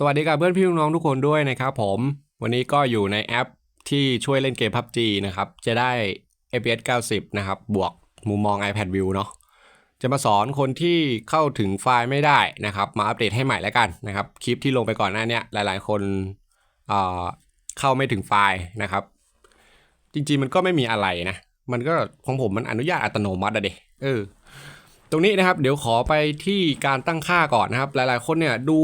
สวัสดีครับเพื่อนพี่น้องทุกคนด้วยนะครับผม วันนี้ก็อยู่ในแอปที่ช่วยเล่นเกม PUBG นะครับ จะได้ FPS 90 นะครับ บวกมุมมอง iPad View เนาะจะมาสอนคนที่เข้าถึงไฟล์ไม่ได้นะครับ มาอัปเดตให้ใหม่แล้วกันนะครับ คลิปที่ลงไปก่อนหน้านี้ยหลาย ๆ คนเเข้าไม่ถึงไฟล์นะครับ จริง ๆ มันก็ไม่มีอะไรนะ มันก็ของผมมันอนุญาตอัตโนมัติอะเดเออตรงนี้นะครับ เดี๋ยวขอไปที่การตั้งค่าก่อนนะครับ หลาย ๆ คนเนี่ยดู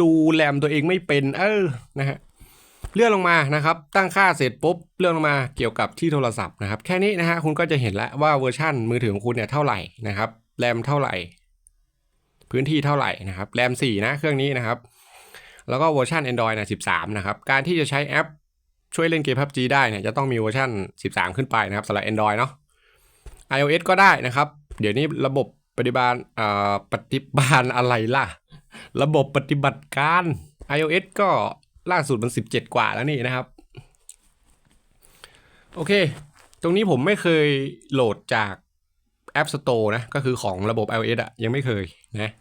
ดูแรมตัวเองไม่เป็น เออนะฮะเลื่อนลงมานะครับ ตั้งค่าเสร็จปุ๊บเลื่อนลงมาเกี่ยวกับที่โทรศัพท์นะครับ แค่นี้นะฮะคุณก็จะเห็นแล้วว่าเวอร์ชั่นมือถือของคุณเนี่ยเท่าไหร่นะครับแรมเท่าไหร่ พื้นที่เท่าไหร่นะครับแรม4นะเครื่องนี้นะครับ แล้วก็เวอร์ชัน Android นะ13 นะครับ การที่จะใช้แอปช่วยเล่นเกม PUBG ได้เนี่ยจะต้องมีเวอร์ชัน13 ขึ้นไปนะครับสำหรับ Android เนาะ iOS ก็ได้นะครับ เดี๋ยวนี้ระบบปฏิบัติอ่าปฏิบัติอะไรล่ะ ระบบปฏิบัติการ iOS ก็ล่าสุดมัน 17 กว่าแล้วนี่นะครับ โอเค ตรงนี้ผมไม่เคยโหลดจาก App Store นะ ก็คือของระบบ iOS อะยังไม่เคยนะ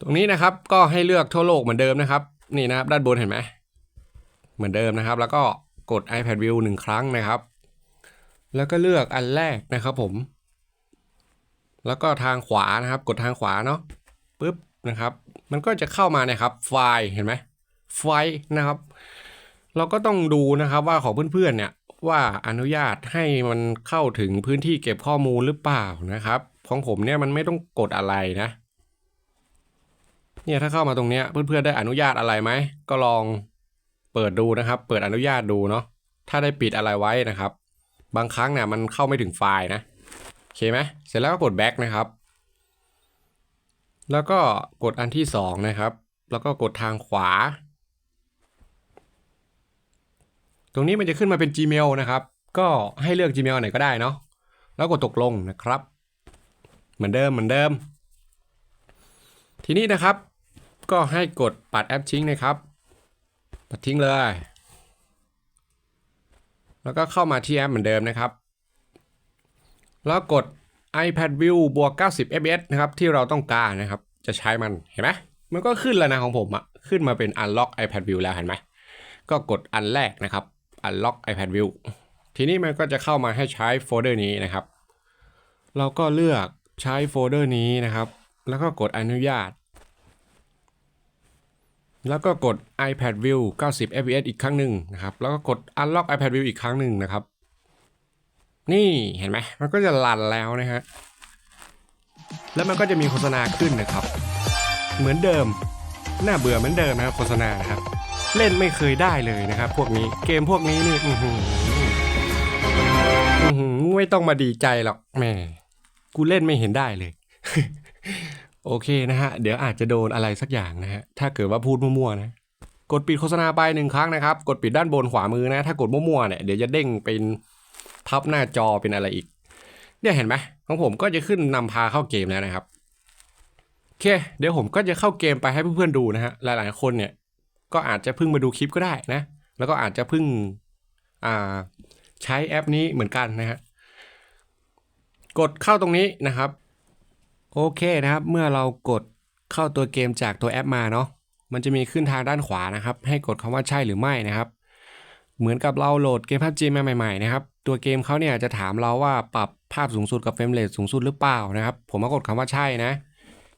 ตรงนี้นะครับก็ให้เลือกทั่วโลกเหมือนเดิมนะครับ นี่นะครับ ด้านบนเห็นไหม เหมือนเดิมนะครับ แล้วก็กด iPad View หนึ่งครั้งนะครับ แล้วก็เลือกอันแรกนะครับผม แล้วก็ทางขวานะครับ กดทางขวาเนาะปึ๊บ นะครับ มันก็จะเข้ามาเนี่ยครับไฟล์เห็นไหมไฟล์นะครับ เราก็ต้องดูนะครับว่าของเพื่อนๆเนี่ยว่าอนุญาตให้มันเข้าถึงพื้นที่เก็บข้อมูลหรือเปล่านะครับ ของผมเนี่ยมันไม่ต้องกดอะไรนะ เนี่ยถ้าเข้ามาตรงเนี้ยเพื่อนๆได้อนุญาตอะไรไหมก็ลองเปิดดูนะครับ เปิดอนุญาตดูเนาะถ้าได้ปิดอะไรไว้นะครับ บางครั้งเนี่ยมันเข้าไม่ถึงไฟล์นะโอเคไหมเสร็จแล้วก็กด back นะครับ แล้วก็กดอันที่สองนะครับ แล้วก็กดทางขวา ตรงนี้มันจะขึ้นมาเป็น Gmail นะครับ ก็ให้เลือก Gmail ไหนก็ได้เนาะ แล้วกดตกลงนะครับ เหมือนเดิมเหมือนเดิม ทีนี้นะครับ ก็ให้กดปัดแอปทิ้งนะครับ ปัดทิ้งเลย แล้วก็เข้ามาที่แอปเหมือนเดิมนะครับ แล้วกด iPad View บวก 90 fps นะครับที่เราต้องการนะครับ จะใช้มันเห็นไหมมันก็ขึ้นแล้วนะของผมอะขึ้นมาเป็น Unlock iPad View แล้วเห็นไหมก็กดอันแรกนะครับ Unlock iPad View ทีนี้มันก็จะเข้ามาให้ใช้โฟลเดอร์นี้นะครับ เราก็เลือกใช้โฟลเดอร์นี้นะครับ แล้วก็กดอนุญาต แล้วก็กด iPad View 90 fps อีกครั้งหนึ่งนะครับ แล้วก็กด Unlock iPad View อีกครั้งหนึ่งนะครับ นี่เห็นไหมมันก็จะลันแล้วนะฮะแล้วมันก็จะมีโฆษณาขึ้นนะครับ เหมือนเดิมน่าเบื่อเหมือนเดิมนะครับโฆษณานะครับ เล่นไม่เคยได้เลยนะครับ พวกนี้เกมพวกนี้นี่อือหืออือหือไม่ต้องมาดีใจหรอกแหมกูเล่นไม่เห็นได้เลย โอเคนะฮะ เดี๋ยวอาจจะโดนอะไรสักอย่างนะฮะถ้าเกิดว่าพูดมั่วๆนะกดปิดโฆษณาไปหนึ่งครั้งนะครับ กดปิดด้านบนขวามือนะ ถ้ากดมั่วๆเนี่ยเดี๋ยวจะเด้งเป็น ทับหน้าจอเป็นอะไรอีก เนี่ยเห็นไหมของผมก็จะขึ้นนำพาเข้าเกมแล้วนะครับโอเค เดี๋ยวผมก็จะเข้าเกมไปให้เพื่อนๆดูนะฮะหลายๆคนเนี่ยก็อาจจะเพิ่งมาดูคลิปก็ได้นะ แล้วก็อาจจะเพิ่งอ่าใช้แอปนี้เหมือนกันนะฮะกดเข้าตรงนี้นะครับ โอเคนะครับ เมื่อเรากดเข้าตัวเกมจากตัวแอปมาเนาะมันจะมีขึ้นทางด้านขวานะครับ ให้กดคำว่าใช่หรือไม่นะครับ เหมือนกับเราโหลดเกม PUBG มาใหม่ๆนะครับ ตัวเกมเขาเนี่ยจะถามเราว่าปรับภาพสูงสุดกับเฟรมเรทสูงสุดหรือเปล่านะครับ ผมก็กดคำว่าใช่นะ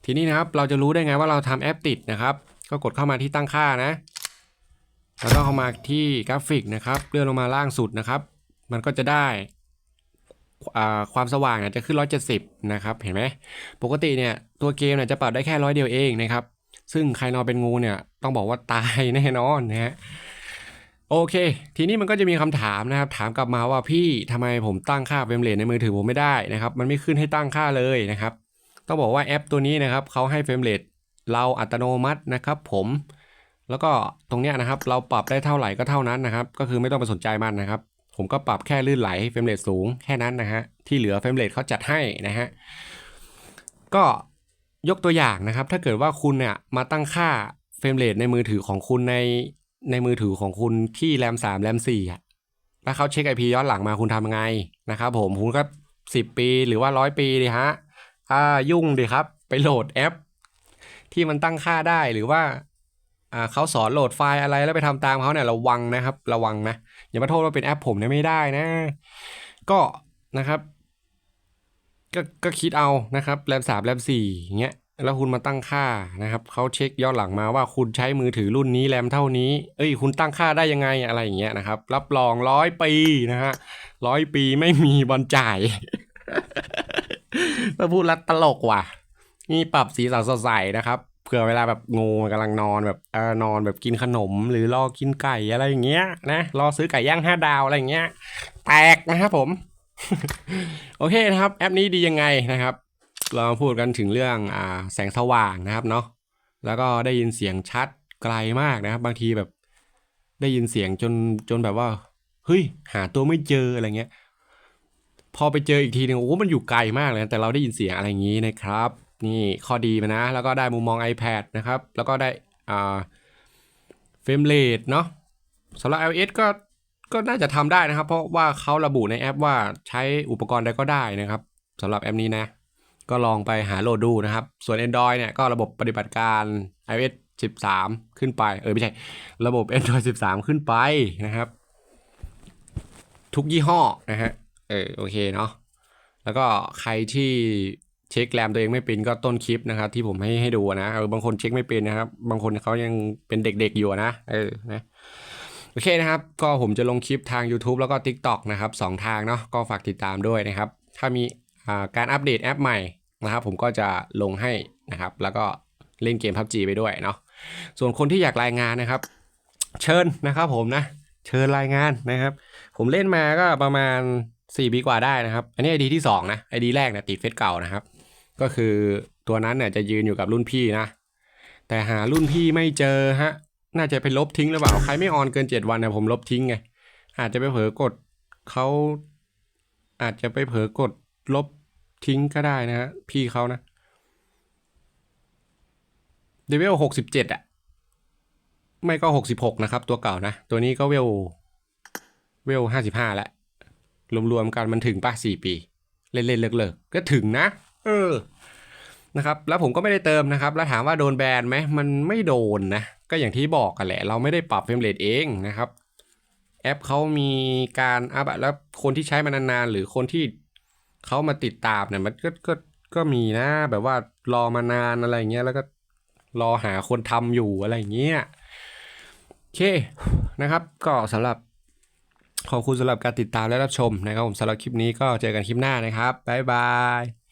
ทีนี้นะครับเราจะรู้ได้ไงว่าเราทำแอปติดนะครับ ก็กดเข้ามาที่ตั้งค่านะ แล้วก็เข้ามาที่กราฟิกนะครับ เลื่อนลงมาล่างสุดนะครับ มันก็จะได้อ่าความสว่างเนี่ยจะขึ้น 170 นะครับ เห็นไหม ปกติเนี่ยตัวเกมเนี่ยจะปรับได้แค่ร้อยเดียวเองนะครับ ซึ่งใครนอนเป็นงูเนี่ยต้องบอกว่าตายแน่นอนนะฮะ โอเค ทีนี้มันก็จะมีคำถามนะครับ ถามกลับมาว่าพี่ทำไมผมตั้งค่าเฟรมเรทในมือถือผมไม่ได้นะครับ มันไม่ขึ้นให้ตั้งค่าเลยนะครับ ต้องบอกว่าแอปตัวนี้นะครับเขาให้เฟรมเรทเราอัตโนมัตินะครับ ผม แล้วก็ตรงเนี้ยนะครับ เราปรับได้เท่าไหร่ก็เท่านั้นนะครับ ก็คือไม่ต้องไปสนใจมันนะครับ ผมก็ปรับแค่ลื่นไหลเฟรมเรทสูงแค่นั้นนะฮะ ที่เหลือเฟรมเรทเขาจัดให้นะฮะ ก็ยกตัวอย่างนะครับ ถ้าเกิดว่าคุณเนี่ยมาตั้งค่าเฟรมเรทในมือถือของคุณใน ในมือถือของคุณที่แรมสามแรมสี่อะแล้วเขาเช็ค IP ย้อนหลังมาคุณทำยังไงนะครับผมคุณก็สิบปีหรือว่าร้อยปีดิฮะอ่ายุ่งดิครับ ไปโหลดแอป ที่มันตั้งค่าได้หรือว่าอ่าเขาสอนโหลดไฟล์อะไรแล้วไปทำตามเขาเนี่ยระวังนะครับ ระวังนะ อย่ามาโทษว่าเป็นแอปผมเนี่ยไม่ได้นะ ก็นะครับ ก็ก็คิดเอานะครับแรมสามแรมสี่อย่างเงี้ย แล้วคุณมาตั้งค่านะครับเขาเช็คย้อนหลังมาว่าคุณใช้มือถือรุ่นนี้แรมเท่านี้ เอ้ย คุณตั้งค่าได้ยังไงอะไรอย่างเงี้ยนะครับ รับรองร้อยปีนะฮะร้อยปีไม่มีบอลจ่ายมาพูดล้วตลกว่ะ นี่ปรับสีสันสดใสนะครับเผื่อเวลาแบบงูกำลังนอนแบบเออนอนแบบกินขนม หรือรอกินไก่อะไรอย่างเงี้ยนะรอซื้อไก่ย่างห้าดาวอะไรอย่างเงี้ย แตกนะครับผม โอเคนะครับ แอปนี้ดียังไงนะครับ เราพูดกันถึงเรื่องอ่าแสงสว่างนะครับเนาะแล้วก็ได้ยินเสียงชัดไกลมากนะครับ บางทีแบบ ได้ยินเสียงจนจนแบบว่าเฮ้ยหาตัวไม่เจออะไรเงี้ย พอไปเจออีกทีหนึงโอ้มันอยู่ไกลมากเลยนะแต่เราได้ยินเสียงอะไรอย่างนี้นะครับ นี่ข้อดีมันนะ แล้วก็ได้มุมมอง iPad นะครับ แล้วก็ได้อ่าเฟรมเรทเนาะสำหรับ iOS ก็ก็น่าจะทำได้นะครับ เพราะว่าเขาระบุในแอปว่าใช้อุปกรณ์ใดก็ได้นะครับสำหรับแอปนี้นะ ก็ลองไปหาโหลดดูนะครับ ส่วน Android เนี่ยก็ระบบปฏิบัติการ iOS 13 ขึ้นไป เออไม่ใช่ ระบบ Android 13 ขึ้นไปนะครับ ทุกยี่ห้อนะฮะ เออโอเคเนาะ แล้วก็ใครที่เช็คแรมตัวเองไม่เป็นก็ต้นคลิปนะครับ ที่ผมให้ให้ดูนะ เออบางคนเช็คไม่เป็นนะครับ บางคนเขายังเป็นเด็กๆอยู่นะ เออนะโอเคนะครับ ก็ผมจะลงคลิปทาง YouTube แล้วก็ TikTok นะครับสองทางเนาะ ก็ฝากติดตามด้วยนะครับ ถ้ามี การอัปเดตแอปใหม่นะครับผมก็จะลงให้นะครับ แล้วก็เล่นเกม PUBG ไปด้วยเนาะส่วนคนที่อยากรายงานนะครับ เชิญนะครับผมนะ เชิญรายงานนะครับ ผมเล่นมาก็ประมาณ4ปีกว่าได้นะครับ อันนี้ไอดีที่ 2 นะไอดีแรกเนี่ยติดเฟซเก่านะครับ ก็คือตัวนั้นเนี่ยจะยืนอยู่กับรุ่นพี่นะ แต่หารุ่นพี่ไม่เจอฮะ น่าจะไปลบทิ้งหรือเปล่า ใครไม่ออนเกิน 7 วันเนี่ยผมลบทิ้งไง อาจจะไปเผลอกดเขาอาจจะไปเผลอกด ลบทิ้งก็ได้นะฮะพี่เขานะเดเวลหกสิบเจ็ดอะไม่ก็หกสิบหกนะครับ ตัวเก่านะ ตัวนี้ก็เวลเวลห้าสิบห้าแล้วรวมๆกันมันถึงป่ะสี่ปี เล่นๆเลิกๆก็ถึงนะ เออนะครับแล้วผมก็ไม่ได้เติมนะครับ แล้วถามว่าโดนแบนไหมมันไม่โดนนะ ก็อย่างที่บอกกันแหละ เราไม่ได้ปรับเฟรมเรทเองนะครับ แอปเขามีการอัพแล้วคนที่ใช้มานานๆ หรือคนที่ เขามาติดตามเนี่ยมันก็ก็ก็มีนะ แบบว่ารอมานานอะไรเงี้ยแล้วก็รอหาคนทำอยู่อะไรเงี้ยโอเคนะครับ ก็สำหรับขอบคุณสำหรับการติดตามและรับชมนะครับผมสำหรับคลิปนี้ก็เจอกันคลิปหน้านะครับบ๊ายบาย